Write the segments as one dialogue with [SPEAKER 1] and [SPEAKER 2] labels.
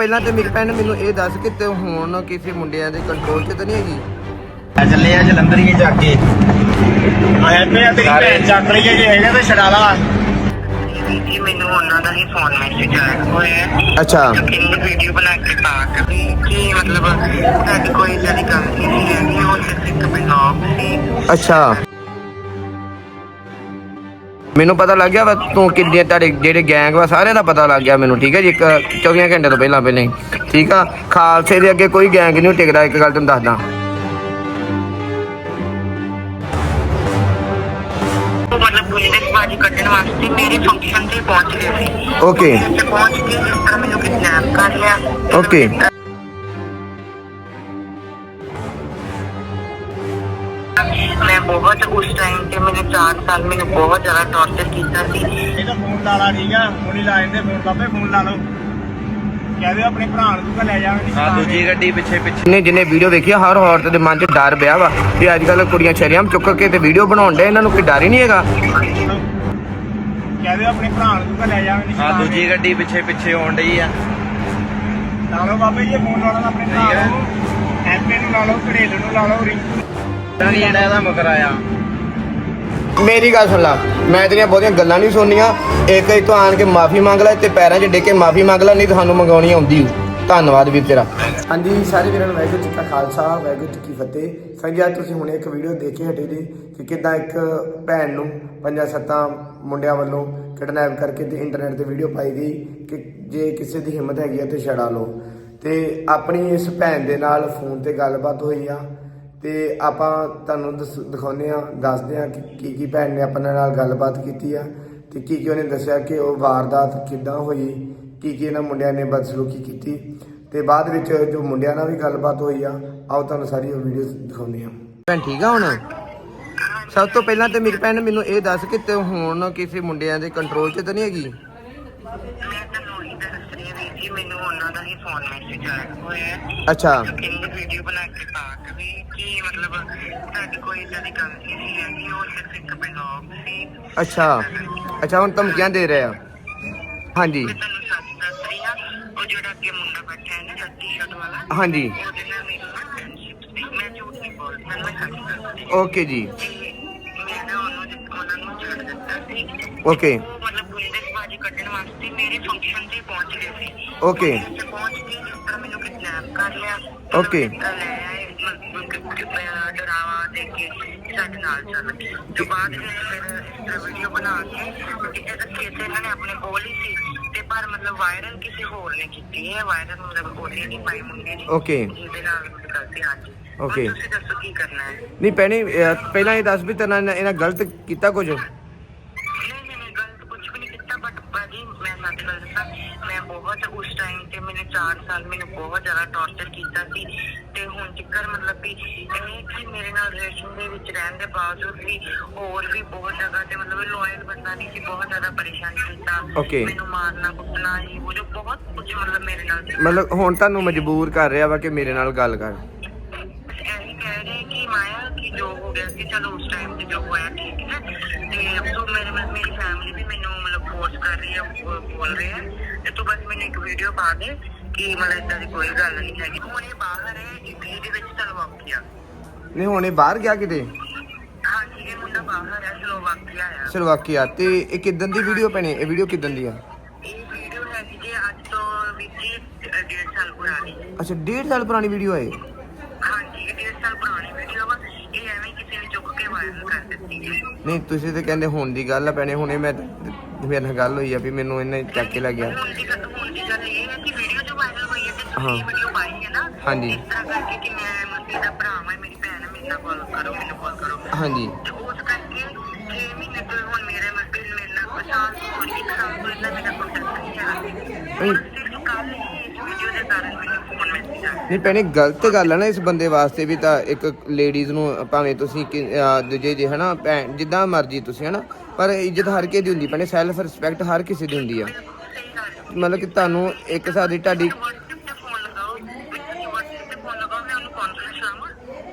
[SPEAKER 1] ਪਹਿਲਾਂ ਤੇ ਮੇਰੀ ਭੈਣ ਮੈਨੂੰ ਇਹ ਦੱਸ ਕਿ ਤੇ ਹੁਣ ਕਿਸੇ ਮੁੰਡਿਆਂ ਦੇ ਕੰਟਰੋਲ 'ਚ ਤਾਂ ਨਹੀਂ ਹੈਗੀ।
[SPEAKER 2] ਆ ਚੱਲੇ ਆ ਜਲੰਧਰ ਹੀ ਜਾ ਕੇ। ਆਇਆ ਤੇ ਆ ਤੇਰੀ ਭੈਣ। ਚੱਕ ਲਈ ਜੇ ਹੈਗਾ ਤੇ ਛਡਾ ਲਾ।
[SPEAKER 3] ਜੀ ਮੈਨੂੰ ਉਹਨਾਂ ਦਾ ਹੀ ਫੋਨ ਮੈਸੇਜ ਆਇਆ ਹੋਇਆ ਹੈ।
[SPEAKER 1] ਅੱਛਾ।
[SPEAKER 3] ਕਿੰਨੀ ਵੀਡੀਓ ਬਣਾ ਕੇ ਪਾ ਕੇ ਕਿ ਮਤਲਬ ਸਾਡੀ ਕੋਈ ਦੀ ਗੱਲ ਨਹੀਂ ਹੈਗੀ ਉਹ ਸਿਰਫ ਇੱਕ ਬਲੌਗ ਸੀ।
[SPEAKER 1] ਅੱਛਾ। ਮੈਨੂੰ ਪਤਾ ਲੱਗ ਗਿਆ ਵਾ ਤੂੰ ਕਿੰਨੇ ਤੁਹਾਡੇ ਜਿਹੜੇ ਗੈਂਗ ਵਾ ਸਾਰਿਆਂ ਦਾ ਪਤਾ ਲੱਗ ਗਿਆ ਮੈਨੂੰ ਠੀਕ ਹੈ ਜੀ? ਇੱਕ 24 ਘੰਟੇ ਤੋਂ ਪਹਿਲਾਂ ਪਹਿਲਾਂ ਹੀ ਠੀਕ ਆ? ਖਾਲਸੇ ਦੇ ਅੱਗੇ ਕੋਈ ਗੈਂਗ ਨਹੀਂ ਟਿਕਦਾ ਇੱਕ ਗੱਲ ਤੈਨੂੰ ਦੱਸਦਾ।
[SPEAKER 3] ਮਤਲਬ ਪੁਲਿਸ ਬਾਜੀ ਕੱਢਣ ਵਾਸਤੇ ਮੇਰੇ ਫੰਕਸ਼ਨ ਤੇ ਪਹੁੰਚ ਗਏ ਸੀ
[SPEAKER 1] ਓਕੇ
[SPEAKER 3] ਪਹੁੰਚ ਕੇ ਜਿਸ ਤਰ੍ਹਾਂ ਮੈਨੂੰ ਕਿਡਨੈਪ ਕਰ ਲਿਆ
[SPEAKER 1] ਓਕੇ
[SPEAKER 3] ਮੈਂ ਬਹੁਤ ਉਸ ਟਾਈਮ ਤੇ ਮੈਨੂੰ 4 ਸਾਲ ਮੈਨੂੰ ਬਹੁਤ ਜ਼ਿਆਦਾ ਟੌਰਚਰ ਕੀਤਾ ਸੀ।
[SPEAKER 2] ਇਹਦਾ ਫੋਨ ਲਾ ਲਾ ਠੀਕ ਆ ਹੁਣੀ ਲਾ ਜਾਂਦੇ ਫੋਨ ਬਾਬੇ ਫੋਨ ਲਾ ਲਓ। ਕਹਿ ਦਿਓ ਆਪਣੇ ਭਰਾ ਨੂੰ ਤੂੰ ਲੈ ਜਾਵੇਂ ਹਾਂ ਦੂਜੀ ਗੱਡੀ ਪਿੱਛੇ ਪਿੱਛੇ।
[SPEAKER 1] ਜਿਹਨੇ ਜਿਹਨੇ ਵੀਡੀਓ ਵੇਖੀ ਹਰ ਔਰਤ ਦੇ ਮਨ 'ਚ ਡਰ ਪਿਆ ਵਾ ਵੀ ਅੱਜ ਕੱਲ ਕੁੜੀਆਂ ਸ਼ਰਿਆਮ ਚੁੱਕ ਕੇ ਤੇ ਵੀਡੀਓ ਬਣਾਉਣ ਦੇ ਇਹਨਾਂ ਨੂੰ ਕੋਈ ਡਰ ਹੀ ਨਹੀਂ ਹੈਗਾ।
[SPEAKER 2] ਕਹਿ ਦਿਓ ਆਪਣੇ ਭਰਾ ਨੂੰ ਤੂੰ ਲੈ ਜਾਵੇਂ ਹਾਂ ਦੂਜੀ ਗੱਡੀ ਪਿੱਛੇ ਪਿੱਛੇ ਆਉਣ ਡਈ ਆ। ਲਾ ਲਓ ਬਾਬੇ ਜੀ ਫੋਨ ਲਾਉਣਾ ਆਪਣੇ ਭਰਾ ਨੂੰ। ਐਮਪੀ ਨੂੰ ਲਾ ਲਓ ਘੜੇਲ ਨੂੰ ਲਾ ਲਓ ਰਿੰਕੂ ਤਾਂ ਨਹੀਂ ਇਹਦਾ ਮੁਕਰ ਆਇਆ।
[SPEAKER 1] ਮੇਰੀ ਗੱਲ ਸੁਣ ਲਾ ਮੈਂ ਤੇਰੀਆਂ ਬਹੁਤੀਆਂ ਗੱਲਾਂ ਨਹੀਂ ਸੁਣਨੀਆਂ। ਇੱਕ ਇੱਕ ਤੋਂ ਆਣ ਕੇ ਮਾਫੀ ਮੰਗ ਲੈ ਤੇ ਪੈਰਾਂ 'ਚ ਡਿੱਗ ਕੇ ਮਾਫੀ ਮੰਗ ਲੈ ਨਹੀਂ ਤੁਹਾਨੂੰ ਮੰਗਾਉਣੀ ਆਉਂਦੀ ਧੰਨਵਾਦ ਵੀਰ ਤੇਰਾ। ਹਾਂਜੀ ਸਾਰੇ ਵੀਰਾਂ ਨੂੰ ਵਾਹਿਗੁਰੂ ਜੀ ਕਾ ਖਾਲਸਾ ਵਾਹਿਗੁਰੂ ਜੀ ਕੀ ਫਤਿਹ। ਸੰਗਿਆ ਤੁਸੀਂ ਹੁਣੇ ਇੱਕ ਵੀਡੀਓ ਦੇਖ ਕੇ ਹਟੇ ਜੀ ਕਿ ਕਿਦਾਂ ਇੱਕ ਭੈਣ ਨੂੰ ਪੰਜਾਂ ਸੱਤਾਂ ਮੁੰਡਿਆਂ ਵੱਲੋਂ ਕਿਡਨੈਪ ਕਰਕੇ ਤੇ ਇੰਟਰਨੈਟ ਤੇ ਵੀਡੀਓ ਪਾਈ ਗਈ ਕਿ ਜੇ ਕਿਸੇ ਦੀ ਹਿੰਮਤ ਹੈਗੀ ਹੈ ਤੇ ਛੜਾ ਲਓ। ਤੇ ਆਪਣੀ ਇਸ ਭੈਣ ਦੇ ਨਾਲ ਫੋਨ ਤੇ ਗੱਲਬਾਤ ਹੋਈ ਆ। ਤੇ ਆਪਾਂ ਤੁਹਾਨੂੰ ਦਸ- ਦਿਖਾਉਂਦੇ ਆ ਦੱਸਦੇ ਆ ਕਿ ਕੀ ਕੀ ਭੈਣ ਨੇ ਆਪਣੇ ਨਾਲ ਗੱਲਬਾਤ ਕੀਤੀ ਆ ਤੇ ਕੀ ਕੀ ਉਹਨੇ ਦੱਸਿਆ ਕਿ ਉਹ ਵਾਰਦਾਤ ਕਿੱਦਾਂ ਹੋਈ ਕੀ ਕੀ ਇਹਨਾਂ ਮੁੰਡਿਆਂ ਨੇ ਬਦਸਲੂਕੀ ਕੀਤੀ ਤੇ ਬਾਅਦ ਵਿੱਚ ਜੋ ਮੁੰਡਿਆਂ ਨਾਲ ਵੀ ਗੱਲਬਾਤ ਹੋਈ ਆ ਆਓ ਤੁਹਾਨੂੰ ਸਾਰੀ ਉਹ ਵੀਡੀਓ ਦਿਖਾਉਂਦੇ ਆ ਭੈਣ ਠੀਕ ਆ ਹੁਣ? ਸਭ ਤੋਂ ਪਹਿਲਾਂ ਤੇ ਮੇਰੀ ਭੈਣ ਮੈਨੂੰ ਇਹ ਦੱਸ ਕਿ ਤੇ ਹੁਣ ਕਿਸੇ ਮੁੰਡਿਆਂ ਦੇ ਕੰਟਰੋਲ 'ਚ ਤਾਂ ਨਹੀਂ ਹੈਗੀ?
[SPEAKER 3] ਮੈਂ ਤੁਹਾਨੂੰ ਹੀ ਦੱਸ ਰਹੀ ਹਾਂ ਵੀਰ ਜੀ ਮੈਨੂੰ ਉਹਨਾਂ ਦਾ ਹੀ ਫੋਨ ਮੈਸੇਜ ਆਇਆ ਹੋਇਆ ਹੈ।
[SPEAKER 1] ਅੱਛਾ।
[SPEAKER 3] ਕਿੰਨੀ ਵੀਡੀਓ ਬਣਾ ਕੇ ਪਾ ਕੇ ਵੀ ਕਿ ਮਤਲਬ ਸਾਡੀ ਕੋਈ ਏਦਾਂ ਦੀ ਗੱਲ ਨਹੀਂ ਹੈਗੀ ਉਹ ਸਿਰਫ ਇੱਕ ਬਲੌਗ ਸੀ।
[SPEAKER 1] ਅੱਛਾ ਅੱਛਾ ਹੁਣ ਧਮਕੀਆਂ ਦੇ ਰਹੇ ਆ। ਹਾਂਜੀ।
[SPEAKER 3] ਮੈਂ ਤੁਹਾਨੂੰ ਸੱਚ ਦੱਸ ਰਹੀ ਹਾਂ ਉਹ ਜਿਹੜਾ ਅੱਗੇ ਮੁੰਡਾ ਬੈਠਾ ਹੈ ਨਾ ਟੀ-ਸ਼ਰਟ ਵਾਲਾ
[SPEAKER 1] ਹਾਂਜੀ।
[SPEAKER 3] ਉਹਦੇ ਨਾਲ ਮੇਰੀ ਫਰੈਂਡਸ਼ਿਪ ਸੀ। ਮੈਂ ਝੂਠ ਨਹੀਂ ਬੋਲਦੀ ਮੈਂ ਸੱਚ ਦੱਸਦੀ
[SPEAKER 1] ਓਕੇ ਜੀ।
[SPEAKER 3] ਮੈਂ ਨਾ ਉਹਨੂੰ ਜਿ- ਉਹਨਾਂ ਨੂੰ ਛੱਡ ਦਿੱਤਾ ਸੀ।
[SPEAKER 1] ਓਕੇ
[SPEAKER 3] ਉਹ ਮਤਲਬ ਕੱਢਣ ਵਾਸਤੇ ਮੇਰੇ ਫੰਕਸ਼ਨ ਤੇ ਪਹੁੰਚ ਗਏ ਸੀ।
[SPEAKER 1] ਓਕੇ
[SPEAKER 3] ਤੇ ਪਹੁੰਚ ਕੇ ਜਿਸ ਤਰ੍ਹਾਂ ਮੈਨੂੰ ਕਿਡਨੈਪ ਕਰ ਲਿਆ
[SPEAKER 1] Okay.
[SPEAKER 3] ਮੈਨੂੰ ਲੈ ਆਏ ਮਤਲਬ ਕਿ- ਕਿ ਮੈਂ ਡਰਾਵਾ ਦੇ ਕੇ ਸਾਡੇ ਨਾਲ ਚੱਲ ਤੇ ਬਾਅਦ ਵਿੱਚ ਫਿਰ ਇਸ ਤਰ੍ਹਾਂ ਵੀਡੀਓ ਬਣਾ ਕੇ ਕਿ ਇਹਦਾ ਕੇਸ ਇਹਨਾਂ ਨੇ ਆਪਣੇ ਕੋਲ ਹੀ ਸੀ। ਤੇ ਪਰ ਮਤਲਬ ਵਾਇਰਲ ਕਿਸੇ ਹੋਰ ਨੇ ਕੀਤੀ। ਹੈ ਵਾਇਰਲ ਮਤਲਬ ਉਹਨੇ ਨਹੀਂ ਪਾਈ ਮੁੰਡੇ ਨੇ
[SPEAKER 1] Okay.
[SPEAKER 3] ਜਿਹਦੇ ਨਾਲ ਗਲਤੀ ਹਾਂਜੀ। ਹੁਣ
[SPEAKER 1] Okay.
[SPEAKER 3] ਤੁਸੀਂ ਦੱਸੋ ਕੀ ਕਰਨਾ ਹੈ?
[SPEAKER 1] ਨਹੀਂ ਭੈਣੇ ਅਹ ਪਹਿਲਾਂ ਇਹ ਦੱਸ ਵੀ ਤੇਨਾਂ ਇਹਨਾਂ ਗਲਤ ਕੀਤਾ ਕੁਝ
[SPEAKER 3] ਨਹੀਂ ਨਹੀਂ ਨਹੀਂ ਗਲਤ ਕੁਝ ਵੀ ਨਹੀਂ ਕੀਤਾ ਬਟ ਭਾਜੀ ਮੈਂ ਗੱਲ ਦੱਸਾਂ ਮੈਂ ਬਹੁਤ ਉਸ ਟਾਈਮ ਤੇ ਮੈंने 4 ਸਾਲ ਮੈਨੂੰ ਬਹੁਤ ਜ਼ਿਆਦਾ ਟੌਰਚਰ ਕੀਤਾ ਸੀ ਤੇ ਹੁਣ ਤੱਕਰ ਮਤਲਬ ਵੀ ਇਹ ਕਿ ਮੇਰੇ ਨਾਲ ਰਿਲੇਸ਼ਨ ਦੇ ਵਿੱਚ ਰਹਿਣ ਦੇ ਬਾਵਜੂਦ ਵੀ ਹੋਰ ਵੀ ਬਹੁਤ ਜਗ੍ਹਾ ਤੇ ਮਤਲਬ ਲੋਇਲ ਬੰਦਾ ਨਹੀਂ ਸੀ ਬਹੁਤ ਜ਼ਿਆਦਾ ਪਰੇਸ਼ਾਨ ਕੀਤਾ
[SPEAKER 1] Okay.
[SPEAKER 3] ਮੈਨੂੰ ਮਾਰਨਾ ਕੁੱਟਣਾ ਹੀ ਉਹ ਜੋ ਬਹੁਤ ਕੁਝ ਮਤਲਬ ਮੇਰੇ ਨਾਲ ਸੀ।
[SPEAKER 1] ਮਤਲਬ ਹੁਣ ਤੁਹਾਨੂੰ ਮਜਬੂਰ ਕਰ ਰਿਹਾ ਵਾ ਕਿ ਮੇਰੇ ਨਾਲ ਗੱਲ ਕਰ
[SPEAKER 3] ਇਹੀ ਕਹਿ ਰਹੇ ਕਿ ਮਾਇਆ ਕਿ ਜੋ ਹੋ ਗਿਆ ਸੀ ਚਲੋ ਉਸ ਟਾਈਮ ਤੇ ਜੋ ਹੋਇਆ ਠੀਕ ਹੈ ਤੇ ਸੋ ਮੇਰੇ ਮੇਰੀ ਫੈਮਿਲੀ ਵੀ ਮੈਨੂੰ ਮਤਲਬ ਫੋਰਸ ਕਰ ਰਹੀ ਹੈ ਉਹ ਬੋਲ ਰਹੇ ਹੈ ਤੇ ਤੂੰ ਬਸ ਮੈਨੂੰ ਇੱਕ ਵੀਡੀਓ ਪਾ ਦੇ ਕਿ ਮਤਲਬ ਏਦਾਂ ਦੀ ਕੋਈ ਗੱਲ ਨਹੀਂ ਹੈਗੀ। ਹੁਣ ਇਹ ਬਾਹਰ ਹੈ ਇਟਲੀ ਦੇ ਵਿੱਚ ਸਲੋਵਾਕੀਆ
[SPEAKER 1] ਨਹੀਂ ਹੁਣ ਇਹ ਬਾਹਰ ਗਿਆ ਕਿਤੇ?
[SPEAKER 3] ਹਾਂਜੀ ਇਹ ਮੁੰਡਾ ਬਾਹਰ ਹੈ ਸਲੋਵਾਕੀਆ ਆ।
[SPEAKER 1] ਸਲੋਵਾਕੀਆ। ਤੇ ਇਹ ਕਿਦਾਂ ਦੀ ਵੀਡੀਓ ਪੈਣੀ? ਇਹ ਵੀਡੀਓ ਕਿਦਾਂ ਦੀ ਆ?
[SPEAKER 3] ਇਹ ਵੀਡੀਓ ਹੈ ਜੀ ਅੱਜ ਤੋਂ ਵੀ ਜੀ ਡੇਢ ਸਾਲ ਪੁਰਾਣੀ।
[SPEAKER 1] ਅੱਛਾ 1.5 ਸਾਲ ਪੁਰਾਣੀ ਵੀਡੀਓ ਹੈ?
[SPEAKER 3] ਹਾਂਜੀ ਇਹ ਡੇਢ ਸਾਲ ਪੁਰਾਣੀ ਵੀਡੀਓ ਵਾ ਇਹ ਐਵੇਂ ਕਿਸੇ ਨੇ ਚੁੱਕ ਕੇ ਵਾਇਰਲ ਕਰ ਦਿੱਤੀ ਹੈ
[SPEAKER 1] ਨਹੀਂ ਤੁਸੀਂ ਤੇ ਕਹਿੰਦੇ ਹੁਣ ਦੀ ਗੱਲ ਆ ਪੈਣੇ ਹੁਣੇ ਮੈਂ ਮੇਰੇ ਨਾਲ ਗੱਲ ਹੋਈ ਆ ਵੀ ਮੈਨੂੰ ਇਹਨੇ ਚੱਕ ਕੇ ਲੈ ਗਿਆ
[SPEAKER 3] ਹੁਣ ਦੀ ਗੱਲ ਹੁਣ ਦੀ ਗੱਲ ਇਹ ਹੈ ਕਿ ਵੀਡੀਓ ਜੋ ਵਾਇਰਲ ਹੋਈ ਹੈ ਤੇ
[SPEAKER 1] ਹਾਂ।
[SPEAKER 3] ਤੁਸੀਂ ਵੀਡੀਓ ਪਾਈ ਹੈ ਨਾ
[SPEAKER 1] ਹਾਂਜੀ।
[SPEAKER 3] ਇਸ ਤਰ੍ਹਾਂ ਕਰਕੇ ਕਿ ਮੈਂ ਮਸੀ ਦਾ ਭਰਾ ਮੈਂ ਮੇਰੀ ਭੈਣ ਹੈ, ਮੇਰੇ ਨਾਲ ਕਾਲ ਕਰੋ ਮੈਨੂੰ ਕਾਲ ਕਰੋ
[SPEAKER 1] ਹਾਂਜੀ
[SPEAKER 3] ਤੇ ਉਸ ਕਰਕੇ 6 ਮਹੀਨੇ ਤੋਂ ਹੁਣ ਮੇਰੇ ਮਸੀ ਮੇਰੇ ਨਾਲ ਪਛਾਣ ਕੋਈ ਇੱਕ ਸਾਲ ਤੋਂ ਇਹਨਾਂ ਮੇਰਾ ਕੰਟੈਕਟ ਨਹੀਂ ਹੈ
[SPEAKER 1] ਨਹੀਂ।
[SPEAKER 3] ਸਿਰਫ ਕੱਲ ਹੀ ਇਸ ਵੀਡੀਓ ਦੇ ਕਾਰਨ ਮੈਨੂੰ ਫੋਨ ਮੈਸੇਜ ਆਇਆ
[SPEAKER 1] ਨਹੀਂ ਪੈਣੇ ਗਲਤ ਗੱਲ ਆ ਨਾ ਇਸ ਬੰਦੇ ਵਾਸਤੇ ਵੀ ਤਾਂ ਇੱਕ ਲੇਡੀਜ਼ ਨੂੰ ਭਾਵੇਂ ਤੁਸੀਂ ਕਿ- ਅਹ ਦੂਜੇ ਜੇ ਹਨਾ ਭੈਣ ਜਿੱਦਾਂ ਮਰਜ਼ੀ ਤੁਸੀਂ ਹਨਾ ਪਰ ਇੱਜ਼ਤ ਹਰ ਕਿਸੇ ਦੀ ਹੁੰਦੀ ਪੈਣੇ ਸੈਲਫ ਰਿਸਪੈਕਟ ਹਰ ਕਿਸੇ ਦੀ ਹੁੰਦੀ ਆ। ਮਤਲਬ ਕਿ ਤੁਹਾਨੂੰ ਇੱਕ ਸਾਡੀ ਤੁਹਾਡੀ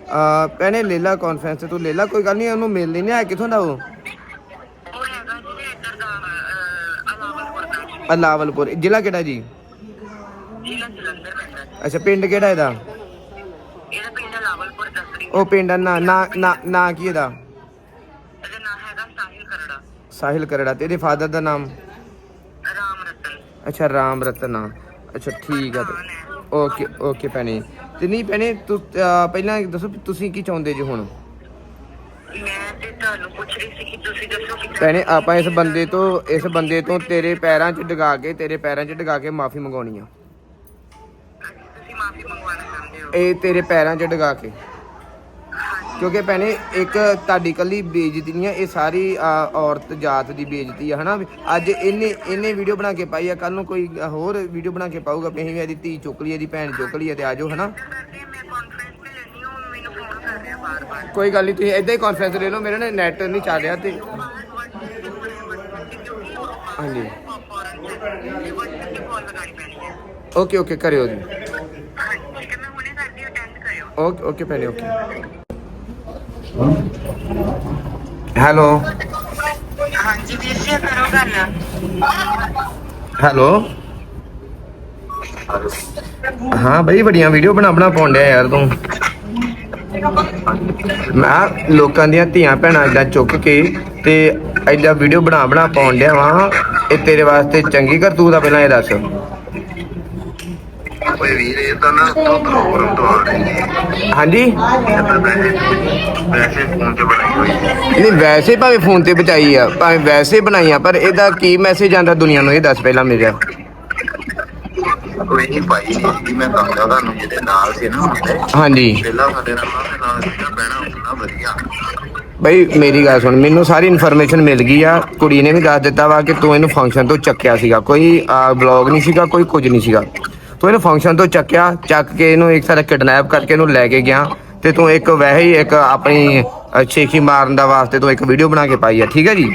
[SPEAKER 1] ਆ ਪੈਣੇ ਲੇਲਾ ਕਾਨਫਰੰਸ ਤੂੰ ਲੇਲਾ ਕੋਈ ਗੱਲ ਨਹੀਂ ਉਹਨੂੰ ਮਿਲ ਲੈਨੇ ਆ ਕਿੱਥੋਂ ਦਾ ਉਹ?
[SPEAKER 3] ਅਲਾਵਲਪੁਰ
[SPEAKER 1] ਜ਼ਿਲ੍ਹਾ ਕਿਹੜਾ ਜੀ। ਅੱਛਾ ਪਿੰਡ ਕਿਹੜਾ ਇਹਦਾ? ਉਹ ਪਿੰਡ ਦਾ ਨਾਂ ਨਾ ਕੀ ਇਹਦਾ
[SPEAKER 3] ਨਾਮ ਹੈਗਾ ਸਾਹਿਲ ਕਰੜਾ
[SPEAKER 1] ਸਾਹਿਲ ਕਰੜਾ ਤੇ ਇਹਦੇ ਫਾਦਰ ਦਾ ਨਾਮ?
[SPEAKER 3] ਰਾਮ ਰਤਨ।
[SPEAKER 1] ਅੱਛਾ ਰਾਮ ਰਤਨਾ ਅੱਛਾ ਠੀਕ ਆ ਤੇ। ਓਕੇ ਓਕੇ ਭੈਣੇ। ਤੇ ਨਹੀਂ ਭੈਣੇ ਤੂੰ ਅਹ, ਪਹਿਲਾਂ ਦੱਸੋ ਵੀ ਤੁਸੀਂ ਕੀ ਚਾਹੁੰਦੇ ਜੀ ਹੁਣ?
[SPEAKER 3] ਮੈਂ ਤੇ ਤੁਹਾਨੂੰ ਪੁੱਛ ਰਹੀ ਸੀ ਕਿ ਤੁਸੀਂ ਦੱਸੋ ਕਿ
[SPEAKER 1] ਭੈਣੇ ਆਪਾਂ ਇਸ ਬੰਦੇ ਤੋਂ ਇਸ ਬੰਦੇ ਤੋਂ ਤੇਰੇ ਪੈਰਾਂ 'ਚ ਡਗਾ ਕੇ ਤੇਰੇ ਪੈਰਾਂ 'ਚ ਡਗਾ ਕੇ ਮਾਫੀ ਮੰਗਾਉਣੀ ਆ।
[SPEAKER 3] ਤੁਸੀਂ ਮਾਫੀ ਮੰਗਵਾਉਣਾ ਚਾਹੁੰਦੇ ਹੋ?
[SPEAKER 1] ਇਹ ਤੇਰੇ ਪੈਰਾਂ 'ਚ ਡਗਾ ਕੇ। ਕਿਉਂਕਿ ਭੈਣੇ ਇੱਕ ਤੁਹਾਡੀ ਕੱਲੀ ਬੇਇੱਜ਼ਤੀ ਨਹੀਂ ਆ ਇਹ ਸਾਰੀ ਔਰਤ ਜਾਤ ਦੀ ਬੇਇੱਜ਼ਤੀ ਆ ਹਨਾ? ਅੱਜ ਇਹਨੇ ਇਹਨੇ ਵੀਡੀਓ ਬਣਾ ਕੇ ਪਾਈ ਆ ਕੱਲ ਨੂੰ ਕੋਈ ਹੋਰ ਵੀਡੀਓ ਬਣਾ ਕੇ ਪਾਊਗਾ ਵੀ ਅਸੀਂ ਵੀ ਇਹਦੀ ਧੀ ਚੁੱਕ ਲਈ ਇਹਦੀ ਭੈਣ ਚੁੱਕ ਲਈ ਆ ਤੇ ਆਜੋ ਹਨਾ?
[SPEAKER 3] ਹਾਂ
[SPEAKER 1] ਕੋਈ ਗੱਲ ਨਹੀਂ ਤੁਸੀਂ ਏਦਾਂ ਹੀ ਕਾਨਫਰੰਸ ਲੈ ਲਓ ਮੇਰੇ ਨਾਲ ਨੈਟ ਨਹੀਂ ਚੱਲ ਰਿਹਾ ਤੇ। ਹਾਂਜੀ।
[SPEAKER 3] ਹੈ
[SPEAKER 1] ਓਕੇ ਓਕੇ ਕਰਿਓ ਜੀ।
[SPEAKER 3] ਹੈ
[SPEAKER 1] ਓਕੇ ਓਕੇ ਭੈਣੇ ਓਕੇ ਹੈਲੋ।
[SPEAKER 3] ਹਾਂਜੀ ਵੀਰ ਜੀ ਕਰੋ ਗੱਲ।
[SPEAKER 1] ਹੈਲੋ। ਹਾਂ ਬਈ ਬੜੀਆਂ ਵੀਡੀਓ ਬਣਾ ਬਣਾ ਪਾਉਣ ਡਿਆ ਯਾਰ ਤੂੰ। ਮੈਂ ਲੋਕਾਂ ਦੀਆਂ ਧੀਆਂ ਭੈਣਾਂ ਏਦਾਂ ਚੁੱਕ ਕੇ ਤੇ ਏਦਾਂ ਵੀਡੀਓ ਬਣਾ ਬਣਾ ਪਾਉਣ ਡਿਆ ਵਾਂ। ਇਹ ਤੇਰੇ ਵਾਸਤੇ ਚੰਗੀ ਕਰਤੂਤ ਆ ਪਹਿਲਾਂ ਇਹ ਦੱਸ।
[SPEAKER 4] ਓਏ ਵੀਰ ਇਹ ਤਾਂ ਨਾ ਤੋਂ ਪ੍ਰੋਗਰਾਮ ਤੋਂ ਆ ਰਹੀ ਹੈ
[SPEAKER 1] ਹਾਂਜੀ
[SPEAKER 4] ਵੈਸੇ ਫੋਨ ਤੇ ਬਣਾਈ ਹੋਈ ਹੈ।
[SPEAKER 1] ਨਹੀਂ ਵੈਸੇ ਭਾਵੇਂ ਫੋਨ ਤੇ ਬਚਾਈ ਆ ਭਾਵੇਂ ਵੈਸੇ ਬਣਾਈ ਆ ਪਰ ਇਹਦਾ ਕੀ ਮੈਸੇਜ ਆਂਦਾ ਦੁਨੀਆ ਨੂੰ ਇਹ ਦੱਸ ਪਹਿਲਾਂ ਮੇਰਾ।
[SPEAKER 4] ਕੋਈ ਨਹੀਂ ਭਾਈ ਜੀ ਮੈਂ ਕਹਾਂਗਾ ਤੁਹਾਨੂੰ ਜਿਹਦੇ ਨਾਲ ਸੀ ਨਾ ਮੁੰਡੇ
[SPEAKER 1] ਹਾਂਜੀ।
[SPEAKER 4] ਪਹਿਲਾਂ ਸਾਡੇ ਨਾਲ ਉਹਦੇ ਨਾਲ ਸੀਗਾ ਬਹਿਣਾ ਹੁੰਦਾ ਵਧੀਆ।
[SPEAKER 1] ਬਈ ਮੇਰੀ ਗੱਲ ਸੁਣ ਮੈਨੂੰ ਸਾਰੀ ਇਨਫੋਰਮੇਸ਼ਨ ਮਿਲ ਗਈ ਆ। ਕੁੜੀ ਨੇ ਵੀ ਦੱਸ ਦਿੱਤਾ ਵਾ ਕਿ ਤੂੰ ਇਹਨੂੰ ਫੰਕਸ਼ਨ ਤੋਂ ਚੱਕਿਆ ਸੀਗਾ। ਕੋਈ ਬਲੌਗ ਨਹੀਂ ਸੀਗਾ ਕੋਈ ਕੁਝ ਨਹੀਂ ਸੀਗਾ। ਤੂੰ ਇਹਨੂੰ ਫੰਕਸ਼ਨ ਤੋਂ ਚੱਕਿਆ ਚੱਕ ਕੇ ਇਹਨੂੰ ਇੱਕ ਸਾਰਾ ਕਿਡਨੈਪ ਕਰਕੇ ਇਹਨੂੰ ਲੈ ਕੇ ਗਿਆ ਤੇ ਤੂੰ ਇੱਕ ਵੈਸੇ ਹੀ ਇੱਕ ਆਪਣੀ ਅ, ਛੇਕੀ ਮਾਰਨ ਦਾ ਵਾਸਤੇ ਤੂੰ ਇੱਕ ਵੀਡੀਓ ਬਣਾ ਕੇ ਪਾਈ ਆ ਠੀਕ ਹੈ ਜੀ?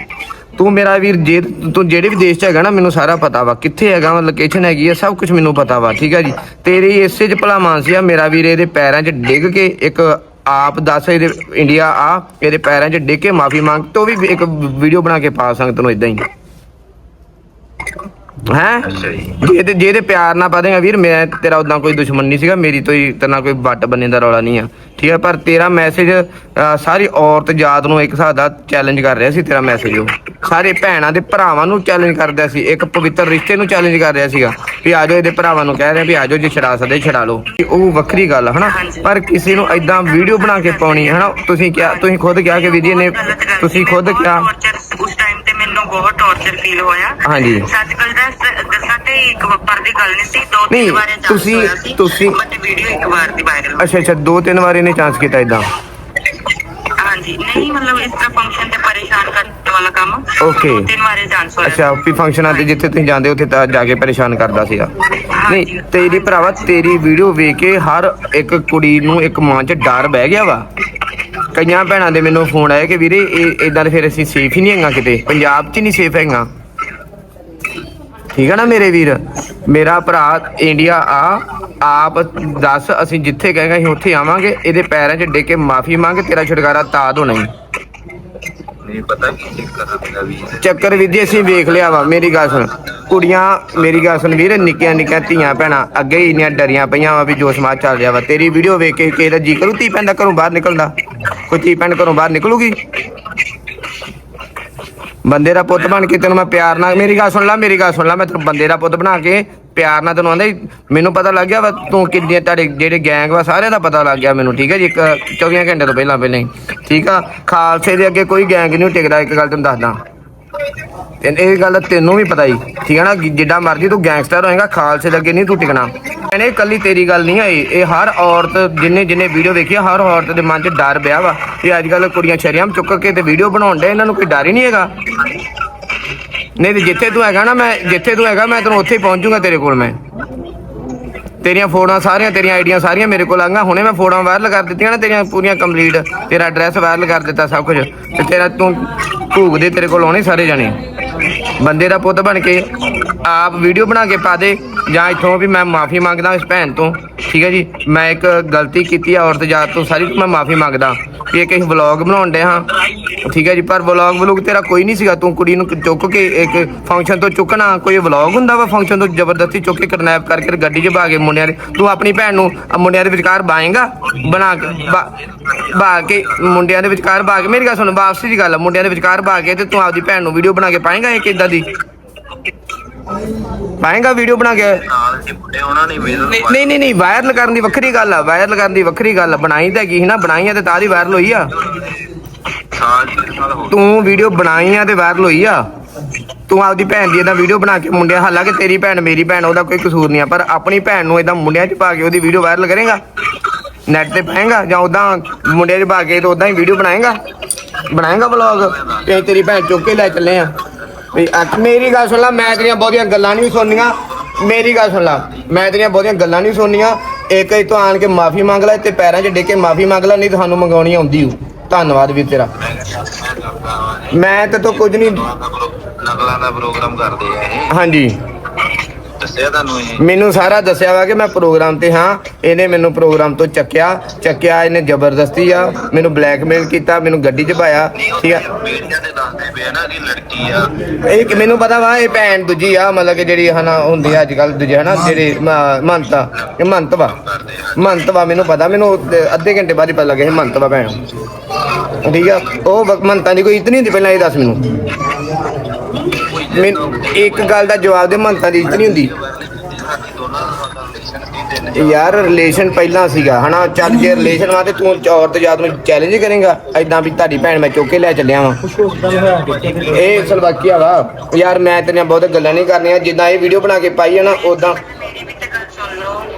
[SPEAKER 1] ਤੂੰ ਮੇਰਾ ਵੀਰ ਜੇ ਤੂੰ ਜਿਹੜੇ ਵੀ ਦੇਸ਼ 'ਚ ਹੈਗਾ ਨਾ ਮੈਨੂੰ ਸਾਰਾ ਪਤਾ ਵਾ ਕਿੱਥੇ ਹੈਗਾ ਵਾ ਲੋਕੇਸ਼ਨ ਹੈਗੀ ਆ ਸਭ ਕੁਝ ਮੈਨੂੰ ਪਤਾ ਵਾ ਠੀਕ ਹੈ ਜੀ? ਤੇਰੀ ਇਸੇ 'ਚ ਭਲਾ ਮਾਨਸੀ ਆ ਮੇਰਾ ਵੀਰ ਇਹਦੇ ਪੈਰਾਂ 'ਚ ਡਿੱਗ ਕੇ ਇੱਕ ਆਪ ਦੱਸ ਇਹਦੇ ਇੰਡੀਆ ਆ ਇਹਦੇ ਪੈਰਾਂ 'ਚ ਡਿੱਗ ਕੇ ਮਾਫੀ ਮੰਗ ਤੋ ਵੀ ਇੱਕ ਵੀਡੀਓ ਬਣਾ ਕੇ ਪਾ ਸੰਗਤ ਨੂੰ ਇਦਾਂ ਹੀ। ਹੈ?
[SPEAKER 4] ਜੀ।
[SPEAKER 1] ਤੇ ਜੇ ਤੇ ਪਿਆਰ ਨਾਲ ਪਾਦੇਗਾ ਵੀਰ ਮੈਂ ਤੇਰਾ ਉਦਾਂ ਕੋਈ ਦੁਸ਼ਮਣ ਨਹੀਂ ਸੀਗਾ ਮੇਰੀ ਤੋਂ ਹੀ ਤੇਰੇ ਕੋਈ ਵੱਟ ਬੰਨੇ ਦਾ ਰੌਲਾ ਨਹੀਂ ਆ। ਠੀਕ ਹੈ ਪਰ ਤੇਰਾ ਮੈਸੇਜ ਸਾਰੀ ਔਰਤ ਜਾਤ ਨੂੰ ਇੱਕ ਹਿਸਾਬ ਦਾ ਚੈਲੰਜ ਕਰ ਰਿਹਾ ਸੀ ਤੇਰਾ ਮੈਸੇਜ ਉਹ। ਸਾਰੇ ਭੈਣਾਂ ਦੇ ਭਰਾਵਾਂ ਨੂੰ ਚੈਲੰਜ ਕਰਦਾ ਸੀ ਇੱਕ ਪਵਿੱਤਰ ਰਿਸ਼ਤੇ ਨੂੰ ਚੈਲੰਜ ਕਰ ਰਿਹਾ ਸੀਗਾ। ਵੀ ਆਜੋ ਇਹਦੇ ਭਰਾਵਾਂ ਨੂੰ ਕਹਿ ਰਿਹਾ ਵੀ ਆਜੋ ਜੇ ਛੜਾ ਸਕਦੇ ਛੜਾ ਲਓ। ਉਹ ਵੱਖਰੀ ਗੱਲ ਹਨਾ? ਪਰ ਕਿਸੇ ਨੂੰ ਐਦਾਂ ਵੀਡੀਓ ਬਣਾ ਕੇ ਪਾਉਣੀ ਹਨਾ? ਤੁਸੀਂ ਕਿਹਾ ਤੁਸੀਂ ਖੁਦ ਕਿਹਾ ਕਿ ਵੀਰ ਜੀ ਨੇ ਤੁਸੀਂ ਖੁਦ ਕਿਹਾ
[SPEAKER 3] ਟੌਰਚਰ ਉਸ ਟਾਈਮ ਤੇ ਮੈਨੂੰ ਬਹੁਤ ਟੌਰਚਰ ਫੀਲ ਹੋਇਆ।
[SPEAKER 1] ਹਾਂਜੀ।
[SPEAKER 3] ਸੱਚ ਗੱਲ ਦਾ ਦੱਸਾਂ ਤੇ ਇੱਕ ਵਾਰ ਦੀ ਗੱਲ ਨਹੀਂ ਸੀ ਦੋ
[SPEAKER 1] ਨਹੀਂ,
[SPEAKER 3] ਤਿੰਨ ਵਾਰੇ
[SPEAKER 1] ਤੁਸੀਂ- ਤੁਸੀਂ-
[SPEAKER 3] ਮਤ ਵੀਡੀਓ ਇੱਕ ਵਾਰ ਦੀ ਵਾਇਰਲ
[SPEAKER 1] ਅੱਛਾ ਅੱਛਾ ਦੋ ਤਿੰਨ ਵਾਰ ਇਹਨੇ ਚਾਂਸ ਕੀਤਾ ਇਦਾਂ
[SPEAKER 3] ਹਾਂਜੀ ਨਹੀਂ ਮਤਲਬ ਇਸ ਤਰ੍ਹਾਂ ਫੰਕਸ਼ਨ ਤੇ ਪਰੇਸ਼ਾਨ ਕਰਨ ਵਾਲਾ ਕੰਮ
[SPEAKER 1] Okay.
[SPEAKER 3] ਦੋ ਤਿੰਨ ਵਾਰੇ ਚਾਂਸ ਹੋਇਆ।
[SPEAKER 1] ਅੱਛਾ ਵੀ ਫੰਕਸ਼ਨਾਂ ਤੇ ਜਿੱਥੇ ਤੁਸੀਂ ਜਾਂਦੇ ਉੱਥੇ ਤਾਂ ਜਾ ਕੇ ਪਰੇਸ਼ਾਨ ਕਰਦਾ ਸੀਗਾ। ਨਹੀਂ ਤੇਰੀ ਭਰਾਵਾ ਤੇਰੀ ਵੀਡੀਓ ਵੇਖ ਕੇ ਹਰ ਇੱਕ ਕੁੜੀ ਨੂੰ ਇੱਕ ਮਨ 'ਚ ਡਰ ਬਹਿ ਗਿਆ ਵਾ। ਕਈਆਂ ਭੈਣਾਂ ਦੇ ਮੈਨੂੰ ਫੋਨ ਆਇਆ ਕਿ ਵੀਰੇ, ਇਹ ਇਦਾਂ ਦੇ ਫਿਰ ਅਸੀਂ ਸੇਫ ਹੀ ਨਹੀਂ ਹੈਗਾ ਕਿਤੇ। ਪੰਜਾਬ 'ਚ ਨਹੀਂ ਸੇਫ ਹੈਗਾ। ਠੀਕ ਹੈ ਨਾ ਮੇਰੇ ਵੀਰ? ਮੇਰਾ ਭਰਾ ਇੰਡੀਆ ਆ, ਆਪ ਦੱਸ ਅਸੀਂ ਜਿੱਥੇ ਕਹੇਗਾ ਅਸੀਂ ਉੱਥੇ ਆਵਾਂਗੇ। ਇਹਦੇ ਪੈਰਾਂ 'ਚ ਡਿੱਗ ਕੇ ਮਾਫੀ ਮੰਗ, ਤੇਰਾ ਛੁਟਕਾਰਾ ਤਾਦ ਹੋਣਾ ਹੀ
[SPEAKER 4] ਨਹੀਂ, ਪਤਾ ਕੀ ਚੱਕਰ ਆ ਮੇਰਾ
[SPEAKER 1] ਚੱਕਰ ਵੀ ਜੀ, ਅਸੀਂ ਵੇਖ ਲਿਆ ਵਾ, ਮੇਰੀ ਗੱਲ ਸੁਣ। ਕੁੜੀਆਂ, ਮੇਰੀ ਗੱਲ ਸੁਣ ਵੀਰ, ਨਿੱਕੀਆਂ ਨਿੱਕੀਆਂ ਧੀਆਂ ਭੈਣਾਂ, ਅੱਗੇ ਹੀ ਇੰਨੀਆਂ ਡਰੀਆਂ ਪਈਆਂ ਵਾ ਵੀ ਜੋਸ਼ ਮਾਰ ਚੱਲ ਰਿਹਾ ਵਾ। ਤੇਰੀ ਵੀਡੀਓ ਵੇਖ ਕੇ ਕਿਸੇ ਜੀ ਕਰੂ, ਧੀ ਭੈਣ ਦਾ ਘਰੋਂ ਬਾਹਰ ਨਿਕਲਦਾ। ਕੋਈ ਧੀ ਭੈਣ ਘਰੋਂ ਬਾਹਰ ਨਿਕਲੂਗੀ? ਬੰਦੇ ਦਾ ਪੁੱਤ ਬਣ ਕੇ ਤੈਨੂੰ ਮੈਂ ਪਿਆਰ ਨਾਲ ਮੇਰੀ ਗੱਲ ਸੁਣ ਲੈ, ਮੇਰੀ ਗੱਲ ਸੁਣ ਲੈ, ਮੈਂ ਤੈਨੂੰ ਬੰਦੇ ਦਾ ਪੁੱਤ ਬਣਾ ਕੇ ਪਿਆਰ ਨਾਲ ਤੈਨੂੰ ਆਂਦਾ ਮੈਨੂੰ ਪਤਾ ਲੱਗ ਗਿਆ ਵਾ ਤੂੰ ਕਿੰਨੇ ਤੁਹਾਡੇ ਜਿਹੜੇ ਗੈਂਗ ਵਾ, ਸਾਰਿਆਂ ਦਾ ਪਤਾ ਲੱਗ ਗਿਆ ਮੈਨੂੰ, ਠੀਕ ਹੈ ਜੀ? ਇੱਕ 24 ਘੰਟੇ ਤੋਂ ਪਹਿਲਾਂ ਪਹਿਲਾਂ ਹੀ। ਠੀਕ ਆ? ਖਾਲਸੇ ਦੇ ਅੱਗੇ ਕੋਈ ਗੈਂਗ ਨਹੀਂ ਟਿਕਦਾ, ਇੱਕ ਗੱਲ ਤੈਨੂੰ ਦੱਸਦਾ। ਤੇ ਇਹ ਗੱਲ ਤੈਨੂੰ ਵੀ ਪਤਾ ਹੀ ਠੀਕ ਹੈ ਨਾ? ਕਿ ਜਿੱਡਾ ਮਰਜ਼ੀ ਤੂੰ ਗੈਂਗਸਟਰ ਹੋਏਗਾ, ਖਾਲਸੇ ਦੇ ਅੱਗੇ ਨਹੀਂ ਤੂੰ ਟਿਕਣਾ। ਇਹਨੇ ਕੱਲੀ ਤੇਰੀ ਗੱਲ ਨਹੀਂ ਆਈ। ਇਹ ਹਰ ਔਰਤ, ਜਿੰਨੇ ਜਿੰਨੇ ਵੀਡੀਓ ਵੇਖੀ ਹਰ ਔਰਤ ਦੇ ਮਨ 'ਚ ਡਰ ਪਿਆ ਵਾ ਇਹ ਅੱਜ ਕੱਲ ਕੁੜੀਆਂ ਸ਼ਰਿਆਮ ਚੁੱਕ ਕੇ ਤੇ ਵੀਡੀਓ ਬਣਾਉਣ ਦੇ ਇਹਨਾਂ ਨੂੰ ਕੋਈ ਡਰ ਹੀ ਨਹੀਂ ਹੈਗਾ। ਨਹੀਂ ਤੇ ਜਿੱਥੇ ਤੂੰ ਹੈਗਾ ਨਾ, ਮੈਂ ਜਿੱਥੇ ਤੂੰ ਹੈਗਾ, ਮੈਂ ਤੈਨੂੰ ਉੱਥੇ ਹੀ ਪਹੁੰਚੂਗਾ ਤੇਰੇ ਕੋਲ ਮੈਂ। ਤੇਰੀਆਂ ਫੋਟੋਆਂ ਸਾਰੀਆਂ, ਤੇਰੀਆਂ ਆਈਡੀਆਂ ਸਾਰੀਆਂ ਮੇਰੇ ਕੋਲ ਆਂਗਾ ਹੁਣੇ ਮੈਂ ਫੋਟੋਆਂ ਵਾਇਰਲ ਕਰ ਦਿੱਤੀਆਂ ਨਾ, ਤੇਰੀਆਂ ਪੂਰੀਆਂ ਕੰਪਲੀਟ ਤੇਰਾ ਐਡਰੈਸ ਵਾਇਰਲ ਕਰ ਦਿੱਤਾ ਸਭ ਕੁਝ। ਤੇ ਤੇਰਾ ਤੂੰ ਭੂਗਦੇ ਤੇਰੇ ਕੋਲ ਆਉਣੇ ਸਾਰੇ ਜਾਣੇ। ਬੰਦੇ ਦਾ ਪੁੱਤ ਬਣ ਕੇ ਆਪ ਵੀਡੀਓ ਬਣਾ ਕੇ ਪਾ ਦੇ, ਜਾਂ ਇੱਥੋਂ ਵੀ ਮੈਂ ਮਾਫੀ ਮੰਗਦਾ ਇਸ ਭੈਣ ਤੋਂ, ਠੀਕ ਹੈ ਜੀ? ਮੈਂ ਇੱਕ ਗਲਤੀ ਕੀਤੀ ਆ ਔਰਤ ਜਾਤ ਤੋਂ, ਸਾਰੀ ਮੈਂ ਮਾਫੀ ਮੰਗਦਾ ਵੀ ਇਹ ਕਿਸੇ ਵਲੌਗ ਬਣਾਉਣ ਦੇ ਹਾਂ, ਠੀਕ ਹੈ ਜੀ? ਪਰ ਵਲੌਗ ਵਲੂਗ ਤੇਰਾ ਕੋਈ ਨਹੀਂ ਸੀਗਾ, ਤੂੰ ਕੁੜੀ ਨੂੰ ਚੁੱਕ ਕੇ ਇੱਕ ਫੰਕਸ਼ਨ ਤੋਂ ਚੁੱਕਣਾ, ਕੋਈ ਵਲੌਗ ਹੁੰਦਾ ਵਾ ਫੰਕਸ਼ਨ ਤੋਂ ਜ਼ਬਰਦਸਤੀ ਚੁੱਕ ਕੇ ਕਿਡਨੈਪ ਕਰਕੇ ਗੱਡੀ 'ਚ ਪਾ ਕੇ ਮੁੰਡਿਆਂ ਦੇ, ਤੂੰ ਆਪਣੀ ਭੈਣ ਨੂੰ ਮੁੰਡਿਆਂ ਦੇ ਵਿਚਕਾਰ ਬਾਏਗਾ? ਬਣਾ ਕੇ, ਬਾ- ਕੇ ਮੁੰਡਿਆਂ ਦੇ ਵਿਚਕਾਰ ਬਾ ਕੇ, ਮੇਰੀ ਗੱਲ ਸੁਣ, ਵਾਪਸੀ ਦੀ ਗੱਲ ਮੁੰਡਿਆਂ ਦੇ ਵਿਚਕਾਰ ਬਾ ਕੇ ਤੇ ਤੂੰ ਆਪਦੀ ਭੈਣ ਨੂੰ ਵੀਡੀਓ ਬਣਾ ਕੇ ਪਾਏਗਾ ਇਹ ਕਿੱਦਾਂ ਦੀ? ਪਾਏਗਾ ਵੀਡੀਓ ਬਣਾ ਕੇ?
[SPEAKER 4] ਨਾਲ ਦੇ ਮੁੰਡੇ ਉਹਨਾਂ ਨੇ ਮੇਰੇ
[SPEAKER 1] ਨਹੀਂ ਨਹੀਂ ਨਹੀਂ ਨਹੀਂ ਵਾਇਰਲ ਕਰਨ ਦੀ ਵੱਖਰੀ ਗੱਲ ਆ ਵਾਇਰਲ ਕਰਨ ਦੀ ਵੱਖਰੀ ਗੱਲ ਆ ਬਣਾਈ ਤਾਂ ਕੀ ਸੀ ਨਾ ਬਣਾਈ ਆ ਤੇ ਤਾਂ ਦੀ ਵਾਇਰਲ ਹੋਈ ਆ।
[SPEAKER 4] ਹੋ
[SPEAKER 1] ਤੂੰ ਵੀਡੀਓ ਬਣਾਈ ਆ ਤੇ ਵਾਇਰਲ ਹੋਈ ਆ। ਤੂੰ ਆਪਦੀ ਭੈਣ ਦੀ ਇਹਦਾ ਵੀਡੀਓ ਬਣਾ ਕੇ ਮੁੰਡਿਆਂ ਹਾਲਾਂਕਿ ਤੇਰੀ ਭੈਣ ਮੇਰੀ ਭੈਣ ਉਹਦਾ ਕੋਈ ਕਸੂਰ ਨਹੀਂ ਆ ਪਰ ਆਪਣੀ ਭੈਣ ਨੂੰ ਇਹਦਾ ਮੁੰਡਿਆਂ 'ਚ ਪਾ ਕੇ ਉਹਦੀ ਵੀਡੀਓ ਵਾਇਰਲ ਕਰੇਗਾ? ਨੈਟ ਤੇ ਪਾਏਗਾ ਜਾਂ ਉਦਾਂ ਮੁੰਡਿਆਂ 'ਚ ਪਾ ਕੇ ਤੇ ਉਦਾਂ ਹੀ ਵੀਡੀਓ ਬਣਾਏਗਾ? ਬਣਾਏਗਾ ਵਲੌਗ ਤੇ ਤੇਰੀ ਭੈਣ ਚੁੱਕ ਕੇ ਲੈ ਚੱਲੇ ਆ। ਵੀ ਮੇਰੀ ਗੱਲ ਸੁਣ ਲੈ ਮੈਂ ਤੇਰੀਆਂ ਬਹੁਤੀਆਂ ਗੱਲਾਂ ਨਹੀਂ ਸੁਣਨੀਆਂ। ਮੇਰੀ ਗੱਲ ਸੁਣ ਲੈ ਮੈਂ ਤੇਰੀਆਂ ਬਹੁਤੀਆਂ ਗੱਲਾਂ ਨਹੀਂ ਸੁਣਨੀਆਂ। ਇੱਕ ਇੱਕ ਤੋਂ ਆਣ ਕੇ ਮਾਫੀ ਮੰਗ ਲੈ ਤੇ ਪੈਰਾਂ 'ਚ ਡਿੱਗ ਕੇ ਮਾਫੀ ਮੰਗ ਲੈ ਨਹੀਂ ਤੁਹਾਨੂੰ ਮੰਗਾਉਣੀ ਆਉਂਦੀ ਹੂ ਧੰਨਵਾਦ ਵੀਰ ਤੇਰਾ। ਮੈਂ ਤੇ ਤੋਂ ਕੁਝ ਨਹੀਂ
[SPEAKER 4] ਨਕਲਾਂ ਦਾ ਪ੍ਰੋਗਰਾਮ ਕਰਦੇ ਆ ਇਹ।
[SPEAKER 1] ਹਾਂਜੀ।
[SPEAKER 4] ਦੱਸਿਆ ਤੁਹਾਨੂੰ ਇਹ?
[SPEAKER 1] ਮੈਨੂੰ ਸਾਰਾ ਦੱਸਿਆ ਵਾ ਕਿ ਮੈਂ ਪ੍ਰੋਗਰਾਮ ਤੇ ਹਾਂ ਇਹਨੇ ਮੈਨੂੰ ਪ੍ਰੋਗਰਾਮ ਤੋਂ ਚੱਕਿਆ ਚੱਕਿਆ ਇਹਨੇ ਜ਼ਬਰਦਸਤੀ ਆ ਮੈਨੂੰ ਬਲੈਕਮੇਲ ਕੀਤਾ ਮੈਨੂੰ ਗੱਡੀ 'ਚ ਪਾਇਆ ਠੀਕ ਆ।
[SPEAKER 4] ਮੀਡੀਆ ਤੇ ਦੱਸਦੇ ਪਏ ਆ ਨਾ ਕਿ ਲੜਕੀ ਆ।
[SPEAKER 1] ਇਹ ਕਿ ਮੈਨੂੰ ਪਤਾ ਵਾ ਇਹ ਭੈਣ ਦੂਜੀ ਆ ਮਤਲਬ ਕਿ ਜਿਹੜੀ ਹਨਾ ਹੁੰਦੀ ਆ ਅੱਜ ਕੱਲ ਦੂਜੇ ਹਨਾ ਜਿਹੜੇ ਮ- ਮੰਤ ਆ ਇਹ ਮੰਤ ਵਾ। ਮੰਤ ਵਾ ਮੈਨੂੰ ਪਤਾ ਮੈਨੂੰ ਅੱਧੇ ਘੰਟੇ ਬਾਅਦ ਹੀ ਪਤਾ ਲੱਗਿਆ ਇਹ ਮੰਤ ਵਾ ਭੈਣ। ਠੀਕ ਆ ਉਹ ਮੰਤਾਂ ਦੀ ਕੋਈ ਇੱਜ਼ਤ ਨਹੀਂ ਹੁੰਦੀ ਪਹਿਲਾਂ ਇਹ ਦੱਸ ਮੈਨੂੰ। ਮੈਨੂੰ ਇੱਕ ਗੱਲ ਦਾ ਜਵਾਬ ਦੇ ਮੰਤਾਂ ਦੀ ਇੱਜ਼ਤ ਨਹੀਂ ਹੁੰਦੀ। ਯਾਰ ਰਿਲੇਸ਼ਨ ਪਹਿਲਾਂ ਸੀਗਾ, ਹਨਾ? ਚੱਲ ਜੇ ਰਿਲੇਸ਼ਨ ਵਾ ਤੇ ਤੂੰ ਔਰਤ ਜਾਤ ਨੂੰ ਚੈਲੰਜ ਕਰੇਗਾ। ਐਦਾਂ ਵੀ ਤੁਹਾਡੀ ਭੈਣ ਮੈਂ ਚੁੱਕ ਕੇ ਲੈ ਚੱਲਿਆ ਵਾਂ। ਇਹ ਸਲਵਾਕੀਆ ਵਾ। ਯਾਰ, ਮੈਂ ਤੇਰੀਆਂ ਬਹੁਤ ਗੱਲਾਂ ਨਹੀਂ ਕਰਨੀਆਂ। ਜਿੱਦਾਂ ਇਹ ਵੀਡੀਓ ਬਣਾ ਕੇ ਪਾਈ ਹੈ ਨਾ ਉਦਾਂ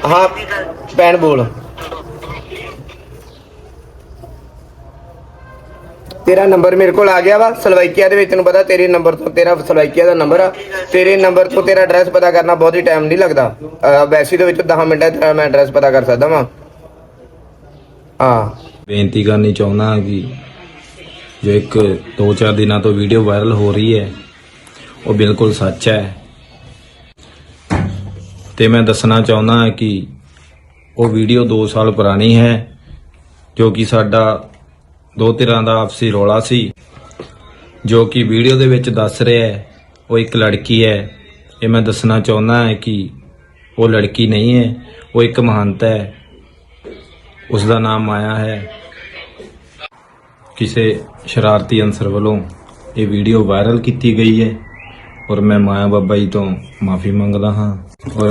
[SPEAKER 1] ਹਾਂ, ਭੈਣ ਬੋਲ। ਤੇਰਾ ਨੰਬਰ ਮੇਰੇ ਕੋਲ ਆ ਗਿਆ ਵਾ, ਸਲਵਾਈਕੀਆ ਦੇ ਵਿੱਚ ਤੈਨੂੰ ਪਤਾ ਤੇਰੇ ਨੰਬਰ ਤੋਂ ਤੇਰਾ ਸਲਵਾਈਕੀਆ ਦਾ ਨੰਬਰ ਆ। ਤੇਰੇ ਨੰਬਰ ਤੋਂ ਤੇਰਾ ਐਡਰੈਸ ਪਤਾ ਕਰਨਾ ਬਹੁਤ ਹੀ ਟਾਈਮ ਨਹੀਂ ਲੱਗਦਾ। ਅਹ ਵੈਸੇ ਦੇ ਵਿੱਚ 10 ਮਿੰਟਾਂ 'ਚ ਤੇਰਾ ਮੈਂ ਐਡਰੈਸ ਪਤਾ ਕਰ ਸਕਦਾ ਵਾਂ। ਹਾਂ।
[SPEAKER 5] ਬੇਨਤੀ ਕਰਨੀ ਚਾਹੁੰਦਾ ਹਾਂ ਕਿ ਜੋ ਇੱਕ ਦੋ ਚਾਰ ਦਿਨਾਂ ਤੋਂ ਵੀਡੀਓ ਵਾਇਰਲ ਹੋ ਰਹੀ ਹੈ, ਉਹ ਬਿਲਕੁਲ ਸੱਚ ਹੈ। ਤੇ ਮੈਂ ਦੱਸਣਾ ਚਾਹੁੰਦਾ ਹਾਂ ਕਿ ਉਹ ਵੀਡੀਓ 2 ਸਾਲ ਪੁਰਾਣੀ ਹੈ, ਜੋ ਕਿ ਸਾਡਾ ਦੋ ਧਿਰਾਂ ਦਾ ਆਪਸੀ ਰੌਲਾ ਸੀ, ਜੋ ਕਿ ਵੀਡੀਓ ਦੇ ਵਿੱਚ ਦੱਸ ਰਿਹਾ ਹੈ, ਉਹ ਇੱਕ ਲੜਕੀ ਹੈ। ਇਹ ਮੈਂ ਦੱਸਣਾ ਚਾਹੁੰਦਾ ਹਾਂ ਕਿ ਉਹ ਲੜਕੀ ਨਹੀਂ ਹੈ, ਉਹ ਇੱਕ ਮਹੰਤ ਹੈ। ਉਸ ਦਾ ਨਾਮ ਮਾਇਆ ਹੈ। ਕਿਸੇ ਸ਼ਰਾਰਤੀ ਅਨਸਰ ਵੱਲੋਂ ਇਹ ਵੀਡੀਓ ਵਾਇਰਲ ਕੀਤੀ ਗਈ ਹੈ ਔਰ ਮੈਂ ਮਾਇਆ ਬਾਬਾ ਜੀ ਤੋਂ ਮਾਫੀ ਮੰਗਦਾ ਹਾਂ। ਔਰ